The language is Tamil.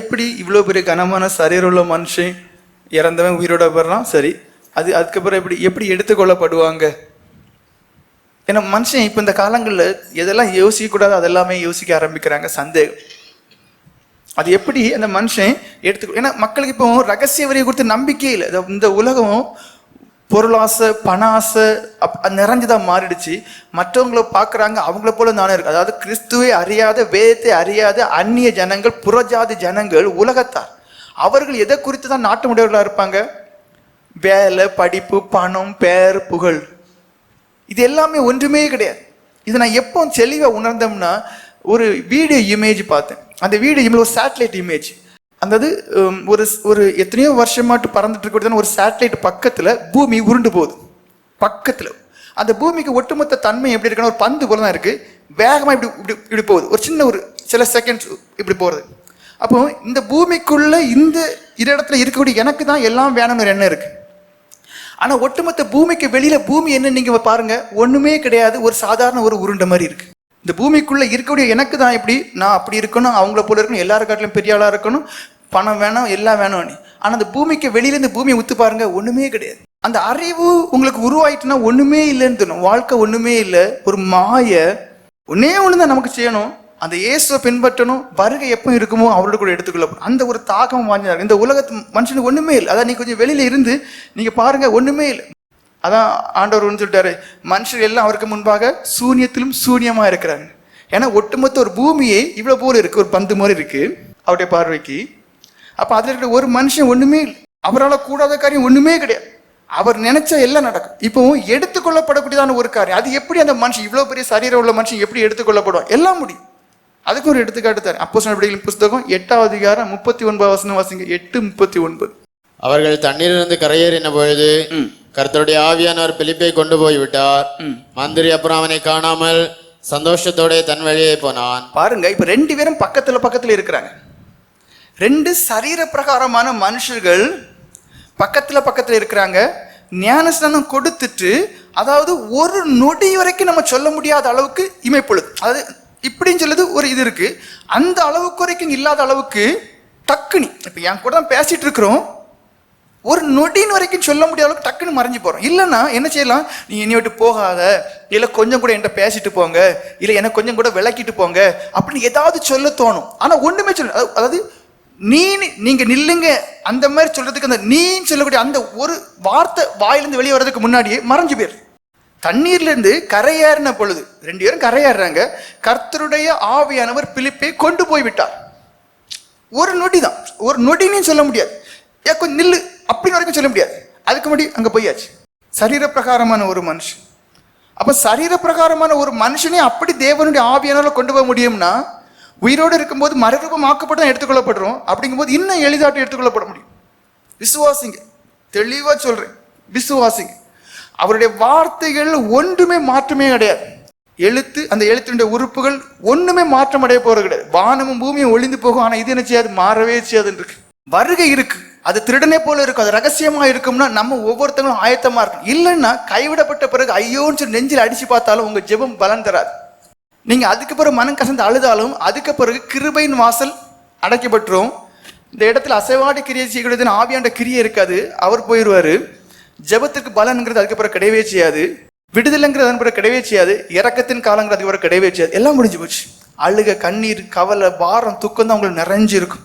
எப்படி இவ்வளோ பெரிய கனமான சரீரமுள்ள மனுஷன் இறந்தவன் உயிரோட வர்றான் சரி. அது அதுக்கப்புறம் எப்படி எப்படி எடுத்துக்கொள்ளப்படுவாங்க? ஏன்னா மனுஷன் இப்போ இந்த காலங்களில் எதெல்லாம் யோசிக்கக்கூடாது அதெல்லாமே யோசிக்க ஆரம்பிக்கிறாங்க. சந்தேகம். அது எப்படி அந்த மனுஷன் எடுத்துக்கோ ஏன்னா மக்களுக்கு இப்போ ரகசிய வரியை கொடுத்து நம்பிக்கை இல்லை. இந்த உலகம் பொருளாசை பணாசை அப் அது நிறைஞ்சுதான் மாறிடுச்சு. மற்றவங்கள பார்க்குறாங்க அவங்கள போல நானே இருக்கு அதாவது கிறிஸ்துவை அறியாத வேதத்தை அறியாத அந்நிய ஜனங்கள் புறஜாதி ஜனங்கள் உலகத்தார். அவர்கள் எதை குறித்து தான் நாட்டமுடையவர்களாக இருப்பாங்க? வேலை படிப்பு பணம் பேர் புகழ். இது எல்லாமே ஒன்றுமே கிடையாது. இதை நான் எப்போ தெளிவாக உணர்ந்தோம்னா ஒரு வீடியோ இமேஜ் பார்த்தேன். அந்த வீடியோ இமேஜ் ஒரு சேட்டலைட் இமேஜ். அந்தது ஒரு ஒரு எத்தனையோ வருஷமாட்டு பறந்துட்டு இருக்கிறது ஒரு சேட்டலைட் பக்கத்தில் பூமி உருண்டு போகுது. பக்கத்தில். அந்த பூமிக்கு ஒட்டுமொத்த தன்மை எப்படி இருக்குன்னா ஒரு பந்து போல தான் இருக்குது வேகமாக இப்படி இப்படி இப்படி போகுது. ஒரு சின்ன ஒரு சில செகண்ட்ஸ் இப்படி போகிறது அப்போ இந்த பூமிக்குள்ளே இந்த இரு இடத்துல இருக்கக்கூடிய எனக்கு தான் எல்லாம் வேணும்னு ஒரு எண்ணம் இருக்குது ஆனால் ஒட்டுமொத்த பூமிக்கு வெளியில் பூமி என்ன நீங்கள் பாருங்கள் ஒன்றுமே கிடையாது. ஒரு சாதாரண ஒரு உருண்டை மாதிரி இருக்குது இந்த பூமிக்குள்ளே இருக்கக்கூடிய எனக்கு தான் எப்படி நான் அப்படி இருக்கணும் அவங்கள போல இருக்கணும் எல்லாரும் காட்டிலும் பெரிய ஆளாக இருக்கணும் பணம் வேணும் எல்லாம் வேணும்னு ஆனால் அந்த பூமிக்கு வெளியிலேருந்து பூமியை உத்து பாருங்க ஒன்றுமே கிடையாது. அந்த அறிவு உங்களுக்கு உருவாயிட்டுனா ஒன்றுமே இல்லைன்னு தோணும். வாழ்க்கை ஒன்றுமே இல்லை ஒரு மாய. ஒன்னே ஒன்று தான் நமக்கு செய்யணும். அந்த இயேசுவை பின்பற்றணும் வருகை எப்போ இருக்குமோ அவரோட கூட எடுத்துக்கொள்ள அந்த ஒரு தாக்கம் வாங்கினார் இந்த உலகத்து மனுஷனுக்கு ஒன்றுமே இல்லை. அதான் நீ கொஞ்சம் வெளியில் இருந்து நீங்கள் பாருங்கள் ஒன்றுமே இல்லை. அதான் ஆண்டவர் ஒன்று சொல்லிட்டாரு மனுஷர் எல்லாம் அவருக்கு முன்பாக சூன்யத்திலும் சூன்யமாக இருக்கிறாங்க. ஏன்னா ஒட்டுமொத்த ஒரு பூமியே இவ்வளோ போல இருக்குது ஒரு பந்து மாதிரி இருக்குது அவருடைய பார்வைக்கு அப்ப அதுல இருக்கிற ஒரு மனுஷன் ஒண்ணுமே இல்லை. அவரால் கூடாத காரியம் ஒண்ணுமே கிடையாது. அவர் நினைச்சா எல்லாம் நடக்கும். இப்போ எடுத்துக்கொள்ளப்படக்கூடியதான ஒரு காரியம். அது எப்படி அந்த மனுஷன் இவ்வளவு பெரிய சரீரம் உள்ள மனுஷன் எப்படி எடுத்துக்கொள்ளப்படுவான்? எல்லாம் முடியும். அதுக்கு ஒரு எடுத்துக்காட்டு தரேன். அப்போ சொன்ன புஸ்தகம் எட்டாவது அதிகாரம் முப்பத்தி ஒன்பது வசனம் வாசிங்க. எட்டு முப்பத்தி ஒன்பது அவர்கள் தண்ணீரிலிருந்து கரையேறின பொழுது கர்த்தருடைய ஆவியானவர் பிலிப்பை கொண்டு போய் விட்டார் மந்திரி அப்புறம் அவனை காணாமல் சந்தோஷத்தோட தன் வழியே போனான். பாருங்க இப்ப ரெண்டு பேரும் பக்கத்துல பக்கத்துல இருக்கிறாங்க. ரெண்டு சரீர பிரகாரமான மனுஷர்கள் பக்கத்துல பக்கத்துல இருக்கிறாங்க. ஞானஸ்தானம் கொடுத்துட்டு அதாவது ஒரு நொடி வரைக்கும் நம்ம சொல்ல முடியாத அளவுக்கு இமைப்பொழுது. அதாவது இப்படின்னு சொல்லுது ஒரு இது இருக்கு. அந்த அளவுக்கு வரைக்கும் இல்லாத அளவுக்கு டக்குனி இப்போ என் கூட தான் பேசிட்டு இருக்கிறோம். ஒரு நொடின்னு வரைக்கும் சொல்ல முடியாத அளவுக்கு டக்குன்னு மறைஞ்சு போகிறோம் இல்லைன்னா என்ன செய்யலாம்? நீ என்னை விட்டு போகாத. இல்லை கொஞ்சம் கூட என்கிட்ட பேசிட்டு போங்க. இல்லை எனக்கு கொஞ்சம் கூட விளக்கிட்டு போங்க. அப்படின்னு ஏதாவது சொல்ல தோணும். ஆனால் ஒன்றுமே சொல்ல அதாவது நீ நீங்க நில்லுங்க. அந்த மாதிரி சொல்றதுக்கு அந்த நீன்னு சொல்லக்கூடிய அந்த ஒரு வார்த்தை வாயிலிருந்து வெளியே வர்றதுக்கு முன்னாடியே மறைஞ்சு போயிரு. தண்ணீர்லேருந்து கரையேறின பொழுது ரெண்டு பேரும் கரையேறுறாங்க. கர்த்தருடைய ஆவியானவர் பிலிப்பை கொண்டு போய் விட்டார். ஒரு நொடி தான். ஒரு நொடின்னு சொல்ல முடியாது. ஏ கொஞ்சம் நில்லு. அப்படின்னு வரைக்கும் சொல்ல முடியாது. அதுக்கு முன்னாடி அங்கே போயாச்சு. சரீர பிரகாரமான ஒரு மனுஷன். அப்போ சரீர பிரகாரமான ஒரு மனுஷனே அப்படி தேவனுடைய ஆவியானால கொண்டு போக முடியும்னா உயிரோடு இருக்கும்போது மறுரூபம் ஆக்கப்பட்டு தான் எடுத்துக்கொள்ளப்படுறோம். அப்படிங்கும்போது இன்னும் எளிதாட்டம் எடுத்துக்கொள்ளப்பட முடியும். விசுவாசிங்க. தெளிவாக சொல்கிறேன் விசுவாசிங்க. அவருடைய வார்த்தைகள் ஒன்றுமே மாற்றமே கிடையாது. எழுத்து அந்த எழுத்தினுடைய உறுப்புகள் ஒன்றுமே மாற்றம் அடைய போகிறது கிடையாது. வானமும் பூமியும் ஒளிந்து போகும். ஆனால் இது என்ன செய்யாது? மாறவே செய்யாதுன்னு இருக்கு. வருகை இருக்கு. அது திருடனே போல இருக்கும் அது ரகசியமா இருக்கும்னா நம்ம ஒவ்வொருத்தங்களும் ஆயத்தமா இருக்கும் இல்லைன்னா கைவிடப்பட்ட பிறகு ஐயோன்னு சொல்லி நெஞ்சில் அடிச்சு பார்த்தாலும் உங்க ஜெபம் பலன் தராது. நீங்க அதுக்கு பிறகு மனம் கசந்து அழுதாலும் அதுக்கு பிறகு கிருபையின் வாசல் அடைக்கப்பட்டுரும். இந்த இடத்துல அசைவாடி கிரியை செய்யக்கூடியதுன்னு ஆவியாண்ட கிரியை இருக்காது. அவர் போயிடுவாரு. ஜெபத்துக்கு பலன்ங்கிறது அதுக்கப்புறம் கிடையவே செய்யாது. விடுதலைங்கிறது அதன் கிடையவே செய்யாது. இறக்கத்தின் காலங்கிறது அதுக்கப்புறம் பிறகு கிடையவே செய்யாது. எல்லாம் முடிஞ்சு போச்சு. அழுக கண்ணீர் கவலை பாரம் துக்கம் தான் உங்களுக்கு நிறைஞ்சு இருக்கும்